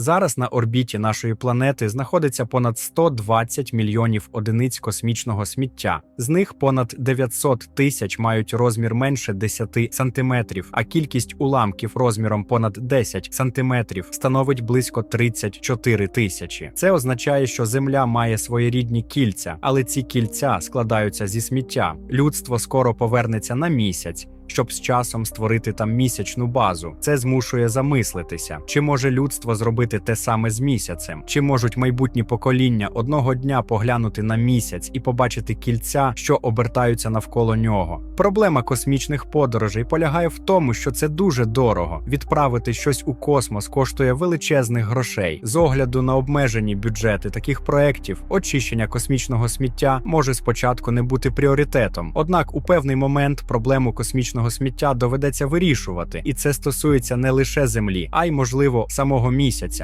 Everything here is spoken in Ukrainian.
Зараз на орбіті нашої планети знаходиться понад 120 мільйонів одиниць космічного сміття. З них понад 900 тисяч мають розмір менше 10 сантиметрів, а кількість уламків розміром понад 10 сантиметрів становить близько 34 тисячі. Це означає, що Земля має своєрідні кільця, але ці кільця складаються зі сміття. Людство скоро повернеться на місяць. Щоб з часом створити там місячну базу, це змушує замислитися, чи може людство зробити те саме з місяцем, чи можуть майбутні покоління одного дня поглянути на місяць і побачити кільця, що обертаються навколо нього. Проблема космічних подорожей полягає в тому, що це дуже дорого. Відправити щось у космос коштує величезних грошей. З огляду на обмежені бюджети таких проєктів, очищення космічного сміття може спочатку не бути пріоритетом. Однак у певний момент проблему космічного сміття доведеться вирішувати, і це стосується не лише землі, а й можливо самого місяця.